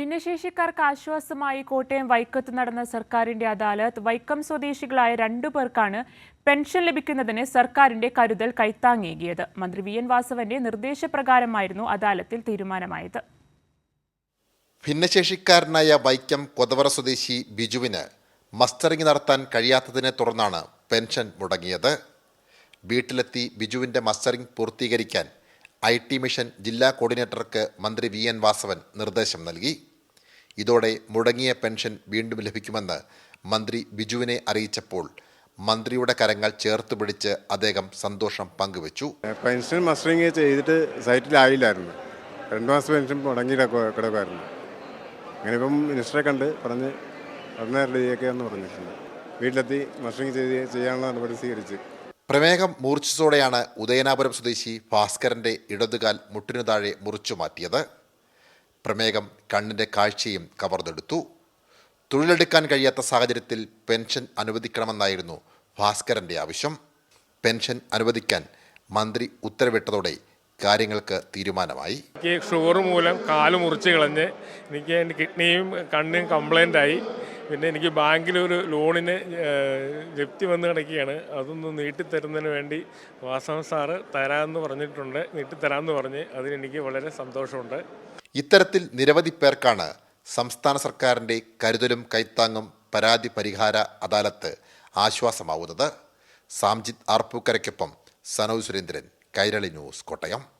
ഭിന്നശേഷിക്കാർക്ക് ആശ്വാസമായി കോട്ടയം വൈക്കത്ത് നടന്ന സർക്കാരിന്റെ അദാലത്ത് വൈക്കം സ്വദേശികളായ രണ്ടു പേർക്കാണ് പെൻഷൻ ലഭിക്കുന്നതിന് സർക്കാരിന്റെ കരുതൽ കൈത്താങ്ങേകിയത്. മന്ത്രി വി. എൻ. വാസവന്റെ നിർദ്ദേശപ്രകാരമായിരുന്നു അദാലത്തിൽ തീരുമാനമായത്. ഭിന്നശേഷിക്കാരനായ വൈക്കം കൊതവറ സ്വദേശി ബിജുവിന് മസ്റ്ററിംഗ് നടത്താൻ കഴിയാത്തതിനെ തുടർന്നാണ് പെൻഷൻ മുടങ്ങിയത്. വീട്ടിലെത്തി ബിജുവിന്റെ മസ്റ്ററിംഗ് പൂർത്തീകരിക്കാൻ ഐ ടി മിഷൻ ജില്ലാ കോർഡിനേറ്റർക്ക് മന്ത്രി വി. എൻ. വാസവൻ നിർദ്ദേശം നൽകി. ഇതോടെ മുടങ്ങിയ പെൻഷൻ വീണ്ടും ലഭിക്കുമെന്ന് മന്ത്രി ബിജുവിനെ അറിയിച്ചപ്പോൾ മന്ത്രിയുടെ കരങ്ങൾ ചേർത്ത് പിടിച്ച് അദ്ദേഹം സന്തോഷം പങ്കുവച്ചു. പെൻഷൻ മസ്റ്ററിങ് ചെയ്തിട്ട് സൈറ്റിലായില്ലായിരുന്നു. രണ്ട് മാസം പെൻഷൻ മുടങ്ങി കിടക്കുമായിരുന്നു. അങ്ങനെ ഇപ്പം മിനിസ്റ്ററെ കണ്ട് പറഞ്ഞ് പതിനായിരം പറഞ്ഞിട്ടുണ്ട്. വീട്ടിലെത്തി മസ്റ്ററിങ് ചെയ്ത് ചെയ്യാനുള്ള നടപടി സ്വീകരിച്ച്. പ്രമേഹം മൂർച്ഛിച്ചതോടെയാണ് ഉദയനാപുരം സ്വദേശി ഭാസ്കരന്റെ ഇടതുകാൽ മുട്ടിനു താഴെ മുറിച്ചു മാറ്റിയത്. പ്രമേഹം കണ്ണിന്റെ കാഴ്ചയും കവർന്നെടുത്തു. തൊഴിലെടുക്കാൻ കഴിയാത്ത സാഹചര്യത്തിൽ പെൻഷൻ അനുവദിക്കണമെന്നായിരുന്നു ഭാസ്കരന്റെ ആവശ്യം. പെൻഷൻ അനുവദിക്കാൻ മന്ത്രി ഉത്തരവിട്ടതോടെ കാര്യങ്ങൾക്ക് തീരുമാനമായി. എനിക്ക് ഷുഗർ മൂലം കാൽ മുറിച്ച് കളഞ്ഞ് എനിക്ക് എന്റെ കിഡ്നിയും കണ്ണും കംപ്ലൈന്റ് ആയി. പിന്നെ എനിക്ക് ബാങ്കിലൊരു ലോണിന് ജപ്തി വന്ന് കിടക്കുകയാണ്. അതൊന്ന് നീട്ടിത്തരുന്നതിന് വേണ്ടി വാസവൻ സാറ് തരാമെന്ന് പറഞ്ഞിട്ടുണ്ട്. നീട്ടിത്തരാമെന്ന് പറഞ്ഞ് അതിനെനിക്ക് വളരെ സന്തോഷമുണ്ട്. ഇത്തരത്തിൽ നിരവധി പേർക്കാണ് സംസ്ഥാന സർക്കാരിന്റെ കരുതലും കൈത്താങ്ങും പരാതി പരിഹാര അദാലത്ത് ആശ്വാസമാവുന്നത്. സാംജിത് ആർപ്പൂക്കരയ്ക്കൊപ്പം സനൌ സുരേന്ദ്രൻ കൈരളി ന്യൂസ് കോട്ടയം.